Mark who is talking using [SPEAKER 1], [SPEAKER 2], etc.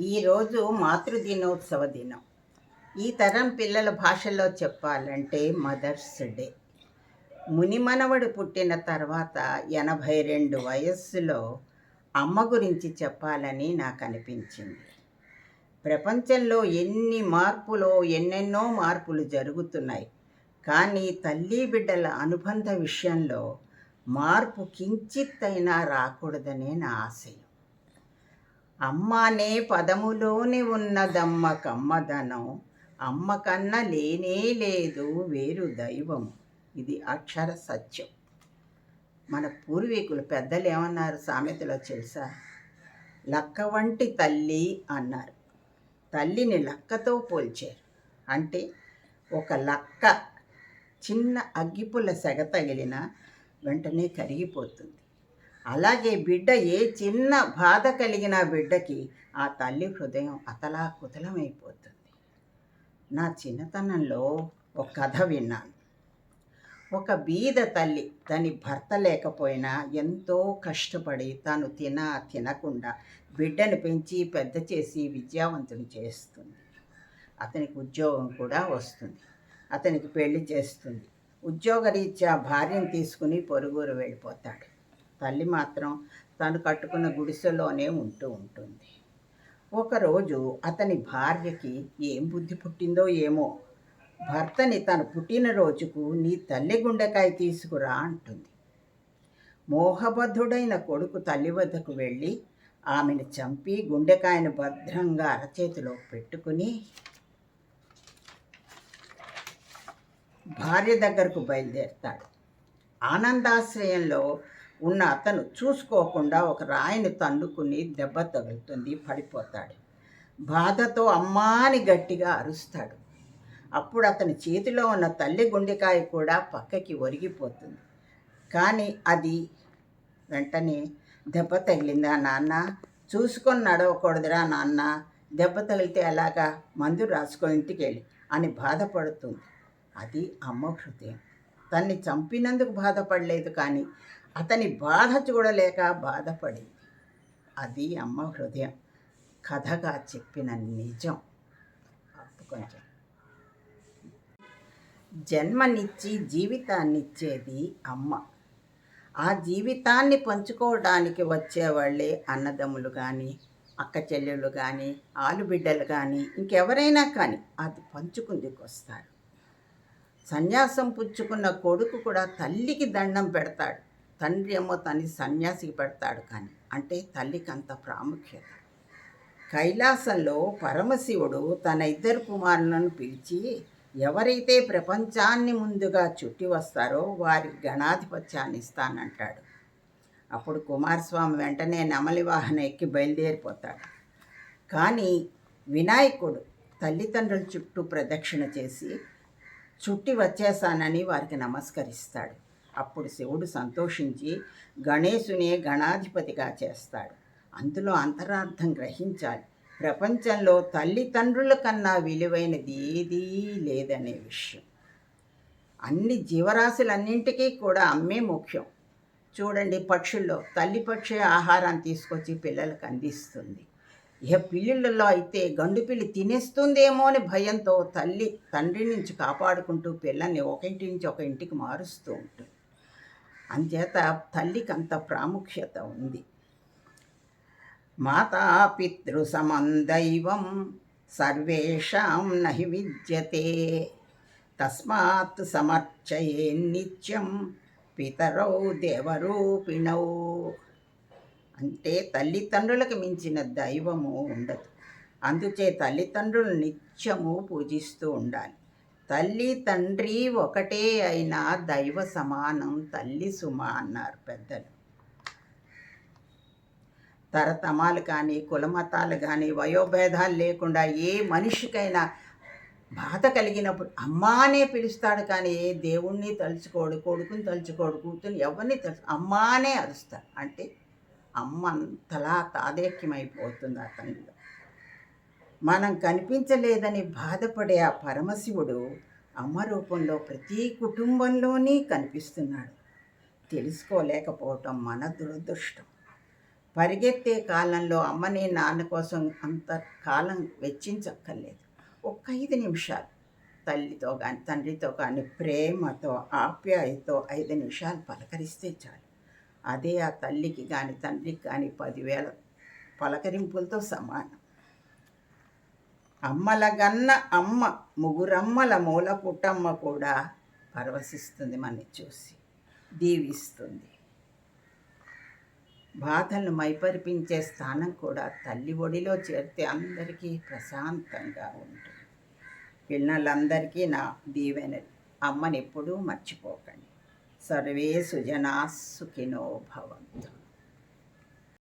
[SPEAKER 1] ఈరోజు మాతృదినోత్సవ దినం. ఈ తరం పిల్లల భాషలో చెప్పాలంటే మదర్స్ డే. మునిమనవడు పుట్టిన తర్వాత ఎనభై రెండు వయస్సులో అమ్మ గురించి చెప్పాలని నాకు అనిపించింది ప్రపంచంలో ఎన్ని మార్పులో ఎన్నెన్నో మార్పులు జరుగుతున్నాయి. కానీ తల్లి బిడ్డల అనుబంధ విషయంలో మార్పు కించిత్తైనా రాకూడదనే నా ఆశయం. అమ్మ అనే పదములోనే ఉన్నదమ్మ కమ్మదనం. అమ్మ కన్న లేనే లేదు వేరు దైవం. ఇది అక్షర సత్యం. మన పూర్వీకులు పెద్దలు ఏమన్నారు సామెతలో తెలుసా? లక్క వంటి తల్లి అన్నారు. తల్లిని లక్కతో పోల్చారు. అంటే ఒక లక్క చిన్న అగ్గిపుల్ల సెగ తగిలిన వెంటనే కరిగిపోతుంది. అలాగే బిడ్డ ఏ చిన్న బాధ కలిగిన బిడ్డకి ఆ తల్లి హృదయం అతలా కుతలమైపోతుంది నా చిన్నతనంలో ఒక కథ విన్నాను. ఒక బీద తల్లి తని భర్త లేకపోయినా ఎంతో కష్టపడి తాను తిన తినకుండా బిడ్డను పెంచి పెద్ద చేసి విద్యావంతుని చేస్తుంది. అతనికి ఉద్యోగం కూడా వస్తుంది. అతనికి పెళ్ళి చేస్తుంది. ఉద్యోగరీత్యా భార్యను తీసుకుని పొరుగురు వెళ్ళిపోతాడు. తల్లి మాత్రం తను కట్టుకున్న గుడిసెలోనే ఉంటూ ఉంటుంది. ఒకరోజు అతని భార్యకి ఏం బుద్ధి పుట్టిందో ఏమో. భర్తని తన పుట్టినరోజుకు నీ తల్లి గుండెకాయ తీసుకురా అంటుంది. మోహబద్ధుడైన కొడుకు తల్లి వద్దకు వెళ్ళి ఆమెను చంపి గుండెకాయను భద్రంగా అరచేతిలో పెట్టుకుని భార్య దగ్గరకు బయలుదేరుతాడు. ఆనందాశ్రయంలో ఉన్న అతను చూసుకోకుండా ఒక రాయిని తన్నుకుని దెబ్బ తగులుతుంది పడిపోతాడు. బాధతో అమ్మాని గట్టిగా అరుస్తాడు. అప్పుడు అతని చేతిలో ఉన్న తల్లి గుండెకాయ కూడా పక్కకి ఒరిగిపోతుంది. కానీ అది వెంటనే దెబ్బ తగిలిందా నాన్న? చూసుకొని నడవకూడదురా నాన్న. దెబ్బ తగిలితే ఎలాగా? మందు రాసుకో ఇంటికి వెళ్ళి అని బాధపడుతుంది. అది అమ్మ హృదయం. తన్ని చంపినందుకు బాధపడలేదు కానీ అతని బాధ చూడలేక బాధపడింది. అది అమ్మ హృదయం. కథగా చెప్పిన నిజం. కొంచెం జన్మనిచ్చి జీవితాన్నిచ్చేది అమ్మ. ఆ జీవితాన్ని పంచుకోవడానికి వచ్చేవాళ్ళే అన్నదమ్ములు కానీ అక్క చెల్లెళ్ళు కానీ ఆలుబిడ్డలు కానీ ఇంకెవరైనా కానీ అది పంచుకుందుకు వస్తారు. సన్యాసం పుచ్చుకున్న కొడుకు కూడా తల్లికి దండం పెడతాడు. తండ్రి ఏమో తల్లి సన్యాసికి పెడతాడు కానీ అంటే తల్లికి అంత ప్రాముఖ్యత. కైలాసంలో పరమశివుడు తన ఇద్దరు కుమారులను పిలిచి ఎవరైతే ప్రపంచాన్ని ముందుగా చుట్టి వస్తారో వారి గణాధిపత్యాన్ని ఇస్తానంటాడు. అప్పుడు కుమారస్వామి వెంటనే నమలి వాహనం ఎక్కి బయలుదేరిపోతాడు. కానీ వినాయకుడు తల్లిదండ్రుల చుట్టూ ప్రదక్షిణ చేసి చుట్టి వచ్చేసానని వారికి నమస్కరిస్తాడు. అప్పుడు శివుడు సంతోషించి గణేశునే గణాధిపతిగా చేస్తాడు. అందులో అంతరార్థం గ్రహించాలి. ప్రపంచంలో తల్లిదండ్రుల కన్నా విలువైనది ఏదీ లేదనే విషయం. అన్ని జీవరాశులన్నింటికీ కూడా అమ్మే ముఖ్యం. చూడండి పక్షుల్లో తల్లి పక్షి ఆహారాన్ని తీసుకొచ్చి పిల్లలకు అందిస్తుంది. ఇక పిల్లులలో అయితే గండు పిల్లి తినేస్తుందేమో అని భయంతో తల్లి తండ్రి నుంచి కాపాడుకుంటూ పిల్లల్ని ఒక ఇంటి నుంచి ఒక ఇంటికి మారుస్తూ ఉంటుంది. అంచేత తల్లికి అంత ప్రాముఖ్యత ఉంది. మాతా దైవం సర్వేషాం నహి విద్యతే. తస్మాత్ సమర్చయే నిత్యం పితరౌ దేవరూపిణౌ. అంటే తల్లిదండ్రులకు మించిన దైవము ఉండదు. అందుచే తల్లిదండ్రులు నిత్యము పూజిస్తూ ఉండాలి. తల్లి తండ్రి ఒకటే అయినా దైవ సమానం తల్లి సుమ అన్నారు పెద్దలు. తరతమాలు కానీ కులమతాలు కానీ వయోభేదాలు లేకుండా ఏ మనిషికైనా బాధ కలిగినప్పుడు అమ్మానే పిలుస్తాడు కానీ దేవుణ్ణి తలుచుకోడు కొడుకుని తలుచుకోడు కూతుని ఎవరిని తలుచు అమ్మానే అరుస్తాడు. అంటే అమ్మ అంతలా తాదేక్యమైపోతుంది అతనిలో మనం కనిపించలేదని బాధపడే ఆ పరమశివుడు అమ్మ రూపంలో ప్రతి కుటుంబంలోనే కనిపిస్తున్నాడు. తెలుసుకోలేకపోవటం మన దురదృష్టం. పరిగెత్తే కాలంలో అమ్మని నాన్న కోసం అంత కాలం వెచ్చించక్కర్లేదు. ఒక్క ఐదు నిమిషాలు. తల్లితో కానీ తండ్రితో కానీ ప్రేమతో ఆప్యాయతో ఐదు నిమిషాలు పలకరిస్తే చాలు. అదే ఆ తల్లికి కానీ తండ్రికి కానీ పదివేల పలకరింపులతో సమానం. అమ్మల గన్న అమ్మ ముగురమ్మల మూల పుట్టమ్మ కూడా పరవశిస్తుంది మనని చూసి. దీవిస్తుంది. బాధలను మైపరిపించే స్థానం కూడా తల్లి ఒడిలో చేరితే అందరికీ ప్రశాంతంగా ఉంటుంది. పిల్లలందరికీ నా దీవెన అమ్మని ఎప్పుడూ మర్చిపోకండి. సర్వే సుజనా సుఖినో భవంతు.